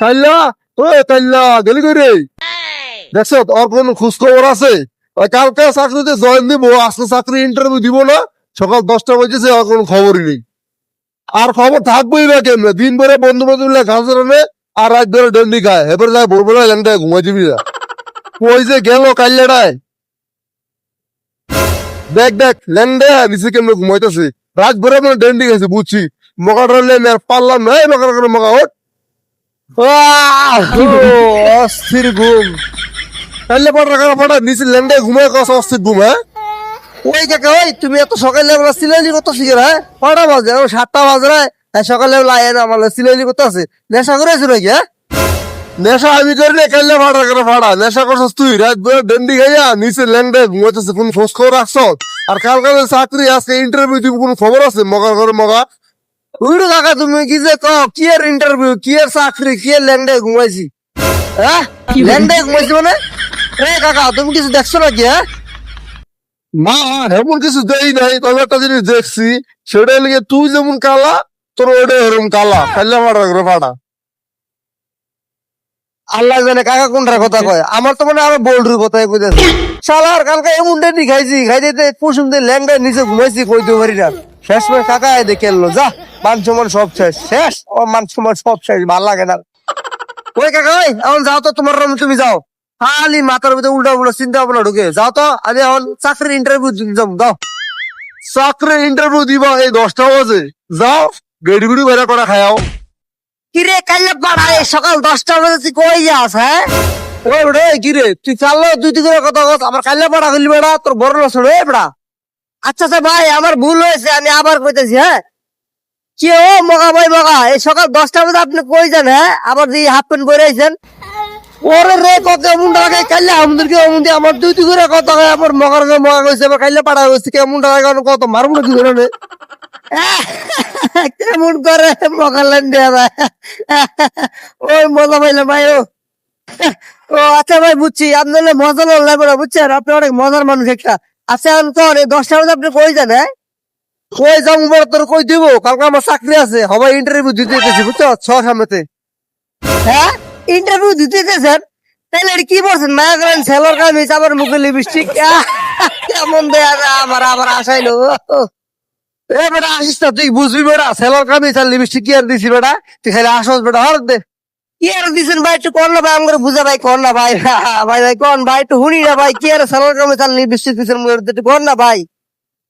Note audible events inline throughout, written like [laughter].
তাইলা ও তাইলা গেলি কই রে? দেখছ ওর কোন খোঁজ আছে? কালকে চাকরিতে জয়েন দিব, আজকে চাকরি ইন্টারভিউ দিব না, সকাল দশটা বাজেছে ওর কোনো খবরই নেই। আর খবর থাকবোই না কেমনে? দিন ভরে বন্ধু বান্ধব ঘাস রানে আর রাত ধরে ডন্ডি খায়। এবারে যায় ভোরবেলা ল্যাংটায় ঘুমাই দিবি না। ওই যে গেল কাল্লাটায় দেখ দেখ ল্যাংডা নিচে কেমনে ঘুমাইতেছে? রাত ভরে মানে ডন্ডি খাইছে, বুঝছি। ধরলে আমি আর পারলাম না, এই মকা করে ওঠ। অস্থির ঘুম। তাহলে পড়া কাটা পড়া, নিচে ঘুমায় কস অস্থির ঘুম হ্যাঁ? ওই ওই, তুমি এত সকালে আমরা করতে শিখে হ্যাঁ? বাজে এখন সাতটা বাজে না হ্যাঁ সকালে আমার করতে আছে। নেশা করে নাকি হ্যাঁ? নেশা আমি করি না কাল্লা ফাটা করে ফাটা নেশা করছস তুই, রাত ভরে ডন্ডি খাইয়া নিচে ল্যাংডায় ঘুমাইতেছে, কোন খোঁজ খবর রাখছ আর কালকে যে চাকরি, আজকে ইন্টারভিউ দিব কোন খবর আছে? মগা করে মগা? উইডো কাকা তুমি কি যে কও? কি এর ইন্টারভিউ কি এর চাকরি? কি এর ল্যান্ডে ঘুমাইছি? হ্যাঁ? ল্যান্ডে ঘুমাইছি মানে? এ কাকা তুমি কিছু দেখছ নাকি হ্যাঁ? না এমন কিছু দেই নাই তবে একটা জিনিস দেখছি। সেটা লিগে তুই যেমন কালা তোর ওটা এরকম কালা। কাল্লা ফাটা করে ফাটা আল্লাহ জানে কাকা কোনটার কথা কয়। আমার তো মনে আমার বোল্ডুর কথাই কইতেছে শালার কালকে এমন ডেটি খাইছি খাই দিতে কুসুম দিয়ে ল্যাংডা নিচে ঘুমাইছি কইতে পারি না। শেষ করে কাকা দেখে এলো যা। মান সব শেষ। শেষ? ও মান সব শেষ ভালো লাগে না। ওই কাকা ওই এখন যাও তো তোমার রুমে তুমি যাও। খালি মাথার ভিতরে উল্টা উল্টা চিন্তা ভাবনা ঢুকে। যাও তো আমি এখন চাকরির ইন্টারভিউ দিতাম দাও চাকরি ইন্টারভিউ দিবা এই দশটা বাজে। যাও গেড়ি গুড়ি বেড়া করা খায়াও কিরে কাল্লা পাড়ায় সকাল দশটা বাজে তুই কই যাস হ্যাঁ? ওই রে কিরে তুই চাললো দুই কথা কথা আমার কাল্লা পাড়া গেলি বেড়া তোর বড় এ বেড়া আচ্ছা আচ্ছা ভাই আমার ভুল হয়েছে আমি আবার কইতেছি হ্যাঁ? কি ও মগা ভাই মগা? এই সকাল দশটা বাজে আপনি কই যান হ্যাঁ? আবার দিয়ে হাফ প্যান্ট পরে ওরে রে, কত এমন টাকা কাল্লা আমাদেরকে এমন দিয়ে আমার দুই কথা হয় আমার মগার মগা কইছে কাল্লা পাড়া হয়েছে কেমন টাকা কত মারবো না কি করে কেমন করে মগালেন দেয়া [laughs] ওই মজা পাইলাম ভাই, ও। [laughs] ও আচ্ছা ভাই, বুঝছি। আপনার মজা লাগবে বুঝছেন? আপনি অনেক মজার মানুষ একটা। আচ্ছা তোর এই দশটা বাজে আপনি কই যান হ্যাঁ? কই যাব বড় তোর কই দিব? কালকে আমার চাকরি আছে। সবাই ইন্টারভিউ দিতে যেতেছি বুঝছ? ছ সামনেতে হ্যাঁ? ইন্টারভিউ দিতে যেতেছেন তাহলে কি বলছেন? মায়া করেন সেলর কামিজ, আবার মুখে লিপস্টিক কেমন দেয়া আমার আবার আসাইলো এ বেটা, আসিস না, তুই বুঝবি বেটা সেলর কামিজ আর লিপস্টিক কি আর দিছি বেটা? তুই খালি আসস বেটা হর দে। কি আর দিছেন ভাই, একটু কর না ভাই আমার বুঝা ভাই, কর না ভাই। ভাই ভাই কোন ভাই, একটু হুনি না ভাই, কি আর সেলর কামিজ আর লিপস্টিক দিছেন একটু কর না ভাই।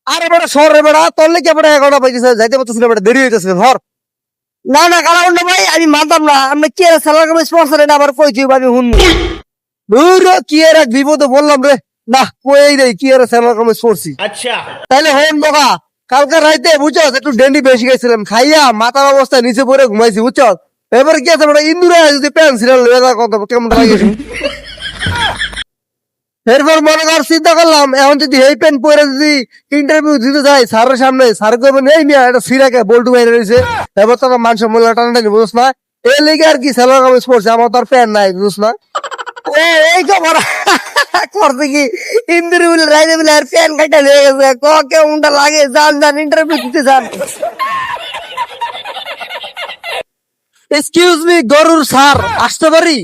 আরে বেড়া শহরে বেড়া তোর লেগে বেড়া এগারোটা পাইতেছে যাইতে পারতেছিল বেড়া দেরি হইতেছে ধর। না না কালাউন্ড ভাই আমি মানতাম না। আমি কি স্যালার কমে স্পন্সর না আবার কই আমি হুন। দূর কি এর এক বিপদে বললাম রে। না কই রে কি এর স্যালার কমে স্পন্সি আচ্ছা। তাহলে হেন বকা কালকে রাইতে বুঝছ একটু ডেন্ডি বেশি গেছিলাম খাইয়া মাথার অবস্থা নিচে পরে ঘুমাইছি বুঝছ এবার কি আছে বেটা ইন্দুরে যদি প্যান্ট সিরিয়াল লেদা কত কেমন লাগে। এরপর মনে কর, চিন্তা করলাম, এখন যদি এই প্যান্ট পরে যদি ইন্টারভিউ দিতে যাই, স্যারের সামনে, স্যার করবেন এই নিয়ে একটা সিরাকে বল্টু বাইরে রয়েছে এবার তো আমার মানুষ মূল্য টানা, বুঝছ না? এই লেগে আর কি সেলোয়ার কামিজ পড়ছে আমার তো আর প্যান্ট নাই, বুঝছ না? এই খবর [laughs] করতে কি? ইন্টারভিউ রাইতে বলে আর প্যান কাটা হয়ে গেছে। ক কেমনটা লাগে? যান যান ইন্টারভিউ দিতে যান। এক্সকিউজ মি গরুর স্যার, আসতে পারি?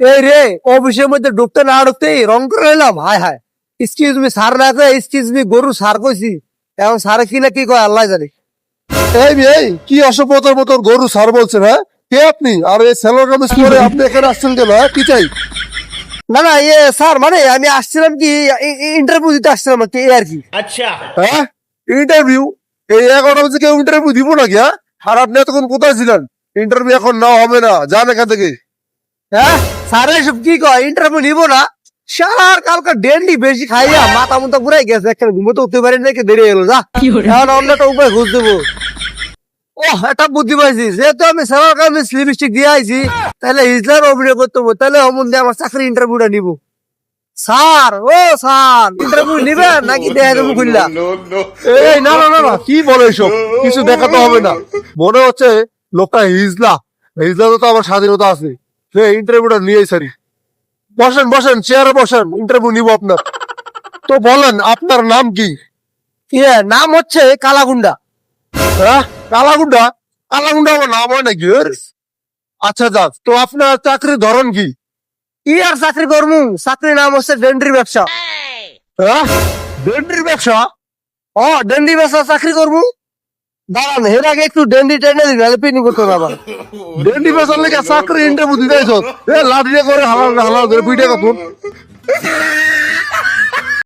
এই রে অফিসের মধ্যে ডুবতে না ডুবতেই রং করে এলাম হায় হায়। এক্সকিউজ মি সার না এক্সকিউজ মি গরু সার কইছি। এখন সারে কি না কি কয় আল্লাহ জানি। এই এই কি অসভ্যতার মতো গরু সার বলছেন হ্যাঁ? কে আপনি? আর এই সেলোর কামিজ আপনি এখানে আসছেন কেন হ্যাঁ? কি চাই? না না এ স্যার মানে আমি আসছিলাম কি ইন্টারভিউ দিতে আসছিলাম কি আর কি। আচ্ছা। হ্যাঁ? ইন্টারভিউ এই কেউ ইন্টারভিউ দিব নাকি হ্যাঁ? আর আপনি এতক্ষণ কোথায় ছিলেন? ইন্টারভিউ এখন না হবে না। যান এখান থেকে। হ্যাঁ? স্যার এসব কি কয়? ইন্টারভিউ নিবো না। সার কালকে ডেন্ডি বেশি খাইয়া মাথা মুথা ঘুরাই গেছে। একটা ঘুমোতে উঠতে পারি নাকি দেরি এলো যা। এখন অন্য একটা উপায় খুঁজ দেবো। ও একটা বুদ্ধি পাইছি। যেহেতু আমি সারার কারণে লিপস্টিক দিয়ে আইছি তাহলে হিজলার অভিনয় করতে হবে। তাহলে অমন দিয়ে আমার চাকরি ইন্টারভিউটা নিব। স্যার ও স্যার ইন্টারভিউ নিবেন নাকি দেখা দেবো খুললা? এই না না না না কি বলে এসব? কিছু দেখাতে হবে না। মনে হচ্ছে লোকটা হিজলা। হিজলা তো আমার স্বাধীনতা আছে। ইন্টারভিউটা নিয়ে সারি বসেন বসেন চেয়ারে বসেন ইন্টারভিউ নিব আপনার। তো বলেন আপনার নাম কি? ইয়ে নাম হচ্ছে কালাগুন্ডা। হ্যাঁ? কালাগুন্ডা? আলামুন্ডা আমার নাম হয় নাকি? আচ্ছা যাক। তো আপনার চাকরির ধরন কি? কি আর চাকরি করমু? চাকরির নাম হচ্ছে ডেন্ড্রি ব্যবসা। হ্যাঁ? ভেন্ডির ব্যবসা? ও ডেন্ডি ব্যবসা চাকরি করমু। দাঁড়ান, এর আগে একটু ডেন্ডি টেনে নাহলে পিনি করতে আবার। ভেন্ডি বেচার লেগে চাকরি ইন্টারভিউ দিতে এ, লাঠি করে হালাল হালাল করে পিঠে কত